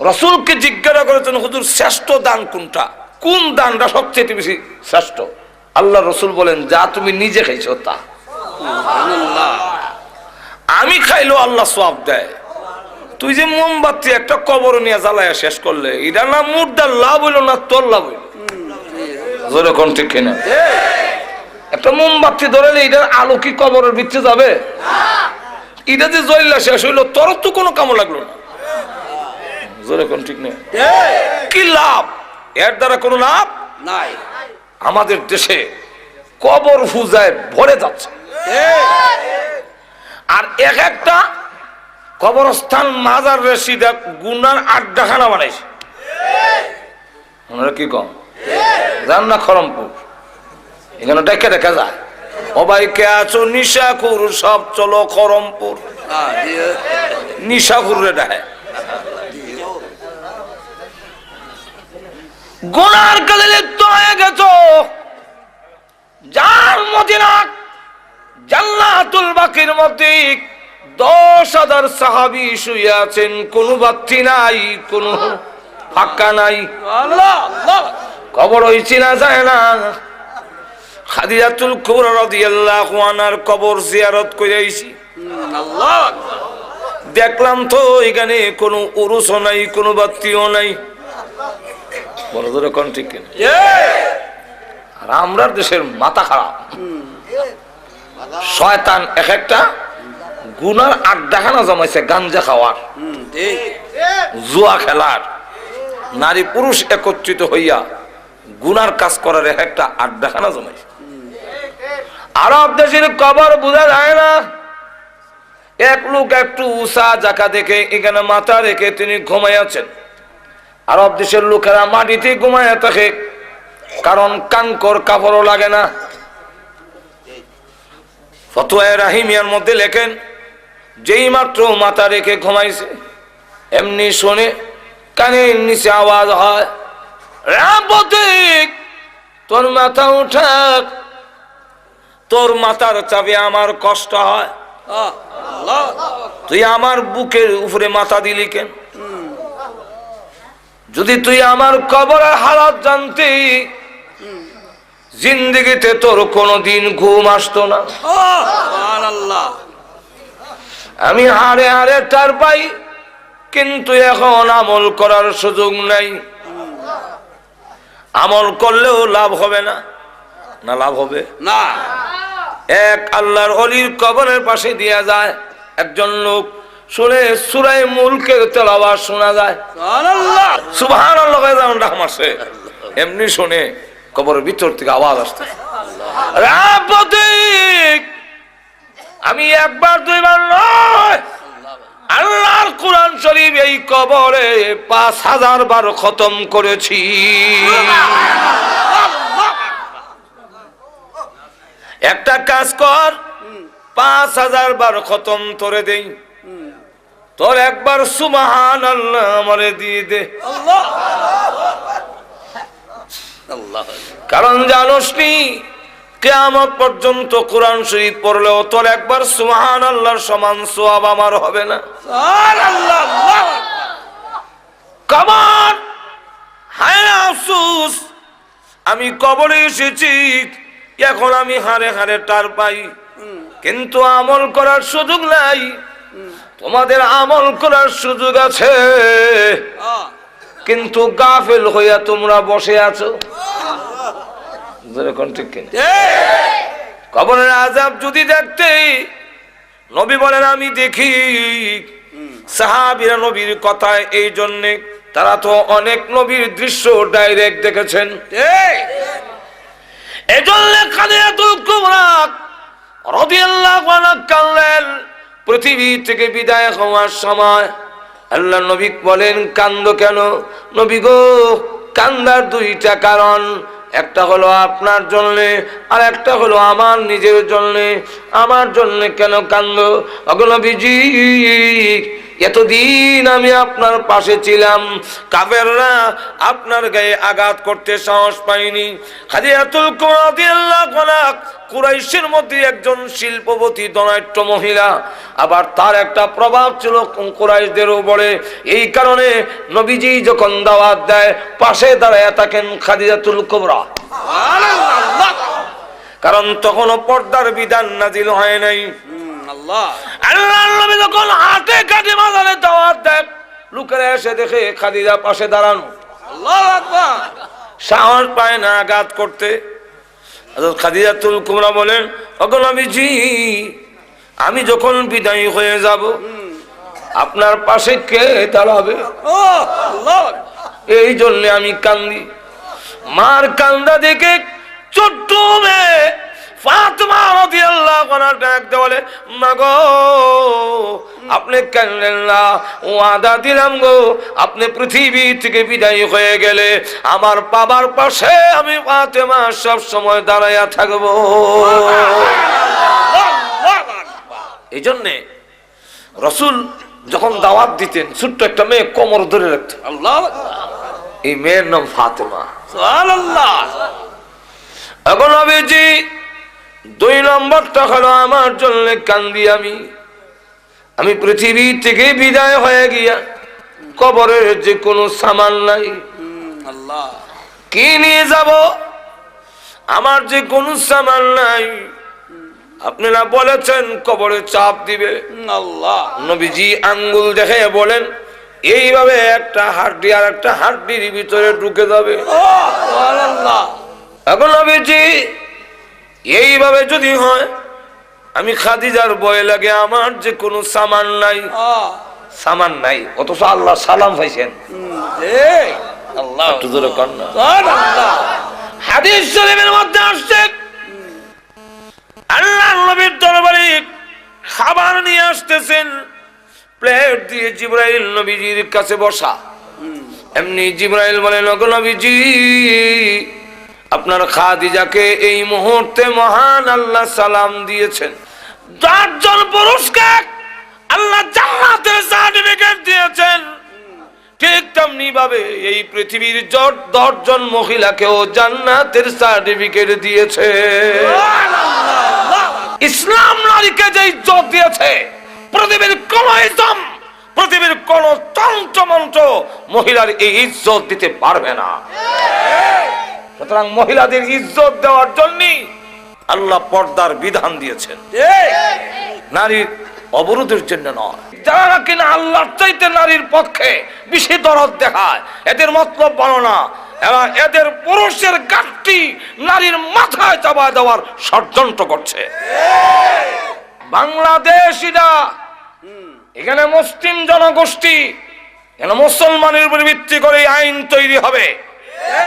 রসুলকে জিজ্ঞাসা করেছেন, হুজুর, শ্রেষ্ঠ দান কোনটা? কোন দানটা সবচেয়ে বেশি শ্রেষ্ঠ? আল্লাহ রসুল বলেন, যা তুমি নিজে খাইছো, তা। আমি খাইলো আল্লাহ সব দেয়। তুই যে মোমবাতি একটা কবর নিয়ে জ্বালায় শেষ করলে, এটা না মুদ্রার লাভ হইল না তোর লাভ হইল? ঠিক কিনা? একটা মোমবাতি ধরালে এটার আলো কি কবরের ভিতরে যাবে? এটা যে জ্বললা শেষ হইল তোর তো কোনো কামো লাগল না। জোরে কোন ঠিক নেই? কি লাভ? এর দ্বারা কোনো লাভ? নাই। আমাদের দেশে কবর পূজায় ভরে যাচ্ছে। আর এক একটা কবরস্থান মাজার রেসিদা গুনার আড্ডাখানা বানাইছে। ওনারা কি কম? যান না খরমপুর এখানে ডেকে দেখা যায়। সবাইকে আছো নিশাকুর সব চলো খরমপুর নিশাকুর রে ডাহে গুনার কাজে লিপ্ত হয়ে গেছো। যার মদিনা জান্নাতুল বাকির মধ্যে দশ হাজার সাহাবি শুয়ে আছেন কোনো বাত্তি নাই কোনো ফাঁকা নাই। কবর ওই চিনা যায় না। খাদিজাতুল কুবরা রাদিয়াল্লাহু আনহার কবর জিয়ারত করে আইছি। আল্লাহ দেখলাম তো এখানে কোনো উরুসও নাই কোনো বাত্তিও নাই। বড় ধরে কোন ঠিক কিনা? আর আমরা দেশের মাথা খারাপ। শয়তান এক একটা গুনার আড্ডাখানা জমাইছে গাঞ্জা খাওয়ার জুয়া খেলার। নারী পুরুষ একত্রিত হইয়া গুনার কাজ করার এক একটা আড্ডাখানা জমাইছে। আরব দেশের কবর বোঝা যায় না। এক লোক একটু উষা জাকা দেখে এখানে মাথা রেখে তিনি ঘুমাইয়াছেন। আরব দেশের লোকেরা মাটিতে ঘুমাইয়া থাকে। কারণ কাঙ্কর কাপড়ও লাগে না। ফতুয়ায় রাহিমিয়ার মধ্যে লেখেন যেই মাত্র মাথা রেখে ঘুমাইছে এমনি শোনে কানের নিচে আওয়াজ হয় তোর মাথা উঠাক তোর মাথার চাপে আমার কষ্ট হয়। তুই আমার বুকের উপরে মাথা দিলি কেন? যদি তুই আমার কবরের হালাত জানতি জিন্দগিতে তোর কোনোদিন ঘুম আসতো না। আমি হারে হারে টার পাই কিন্তু এখন আমল করার সুযোগ নাই। আমল করলেও লাভ হবে না। না লাভ হবে? না। এক আল্লাহর অলির কবরের পাশে দিয়া যায় একজন লোক। শুনে সুরাই মুলকের তেলাওয়াত শোনা যায়। সুবহান যেমন মারছে এমনি শুনে কবরের ভিতর থেকে আওয়াজ আসতে আমি একবার দুইবার নয়। আল্লাহর কোরআন শরীফ এই কবরে পাঁচ হাজার বার খতম করেছি। একটা কাজ কর পাঁচ হাজার বার খতম করে দেই। তোর একবার সুমাহান আল্লাহ আমারে দিয়ে দে। কারণ জানোস নি কেয়ামত পর্যন্ত কোরআন শরীফ পড়লেও তোর একবার সুহান আল্লাহর সমান সোয়াব আমার হবে না। আল্লাহ হায় আফসুস! আমি কবরে এসেছি এখন আমি হারে হারে টার পাই। কিন্তু আমল করার সুযোগ নাই। তোমাদের আমল করার সুযোগ আছে। কিন্তু গাফেল হইয়া তোমরা বসে আছো। ঠিক কিনা। কবরের আজাব যদি দেখতে নবী বলেন আমি দেখি। সাহাবিরা নবীর কথায় এই জন্যে তারা তো অনেক নবীর দৃশ্য ডাইরেক্ট দেখেছেন। ঠিক এই জন্য কাদিয়াতুল কুবরা রাদিয়াল্লাহু আনহা কানলেন পৃথিবী থেকে বিদায় হওয়ার সময় আল্লাহ নবী বলেন, কান্দ কেন? নবী গো, কান্দার দুইটা কারণ। একটা হলো আপনার জন্যে, আর একটা হলো আমার নিজের জন্যে। আমার জন্যে কেন কান্দ? অগনবীজি এতদিন আমি আপনার পাশে ছিলাম। কাবেররা আপনার গায়ে আঘাত করতে সাহস পাইনি খাদিয়াতুল কুমার কুরাইশের মধ্যে একজন শিল্পবতী দনাট্য মহিলা। আবার তার একটা প্রভাব ছিল কুরাইশদের উপরে। এই কারণে নবীজি যখন দাওয়াত দেয় পাশে দাঁড়ায় থাকেন খাদিজাতুল কুবরা। কারণ তখনও পর্দার বিধান নাজিল হয় নাই। আল্লাহ। আল্লাহ নবী যখন হাতে কাটে মাজারে দাওয়াত দেয় লোকেরা এসে দেখে খাদিজা পাশে দাঁড়ানো। আল্লাহ আকবার। সাহস পায় না আঘাত করতে। হযরত খাদিজাতুল কুমরা বলেন ওগো নবীজি আমি যখন বিদায়ী হয়ে যাব আপনার পাশে কে দাঁড়াবে? এই জন্য আমি কান্দি। মার কান্দা দেখে ছোট্ট মেয়ে ফাতেমা রাদিয়াল্লাহু আনহা ডাক মা গো আপনি না ওয়াদা দিলাম গো আপনি পৃথিবী থেকে বিদায় হয়ে গেলে আমার বাবার পাশে আমি ফাতেমা সব সময় দাঁড়াইয়া থাকব। এই জন্যে রসুল যখন দাওয়াত দিতেন ছোট্ট একটা মেয়ে কোমর ধরে রাখতেন আল্লাহ এই মেয়ের নাম ফাতেমা। সুবহানাল্লাহ। এখন নবীজি দুই নম্বরটা হলো আমার জন্য কান্দি আমি। আমি পৃথিবী থেকে বিদায় হয়ে গিয়া কবরের যে কোনো সামান নাই। আল্লাহ। কি নিয়ে যাব? আমার যে কোনো সামান নাই। আপনারা বলেছেন কবরে চাপ দিবে। আল্লাহ। নবীজি আঙ্গুল দেখে বলেন এইভাবে একটা হাড্ডি আর একটা হাড্ডির ভিতরে ঢুকে যাবে। এখন নবীজি এইভাবে যদি হয় আমি খাদিজার বয়ে লাগে আমার যে কোনো সামান নাই। সামান নাই অথচ আল্লাহ সালাম পাইছেন। হাদিস শরীফের মধ্যে আসছে আল্লাহ নবীর দরবারে খাবার নিয়ে আসতেছেন প্লেট দিয়ে জিব্রাইল নবীজির কাছে বসা। এমনি জিব্রাইল বলেন ওগো নবীজি আপনার খাদিজাকে এই মুহূর্তে মহান আল্লাহ সালাম দিয়েছেন। দশজন পুরুষকে আল্লাহ সার্টিফিকেট দিয়েছেন। ঠিক তেমনি ভাবে এই পৃথিবীর জট দশজন মহিলাকেও জান্নাতের সার্টিফিকেট দিয়েছে। ইসলাম নারীকে যে ইজ্জত দিয়েছে, পৃথিবীর কোন ইসলাম, পৃথিবীর কোন তন্ত্র মন্ত্র মহিলার এই ইজ্জত দিতে পারবে না। সুতরাং মহিলাদের ইজ্জত দেওয়ার জন্য আল্লাহ পর্দার বিধান দিয়েছেন। নারীর অবরোধের জন্য নয়। যারা কিনা আল্লাহর চাইতে নারীর পক্ষে বেশি দরদ দেখায় এদের মতলব বলো না এরা এদের পুরুষের গাঠটি নারীর মাথায় চাপা দেওয়ার ষড়যন্ত্র করছে। বাংলাদেশিরা এখানে মুসলিম জনগোষ্ঠী এখানে মুসলমানের উপর ভিত্তি করে আইন তৈরি হবে।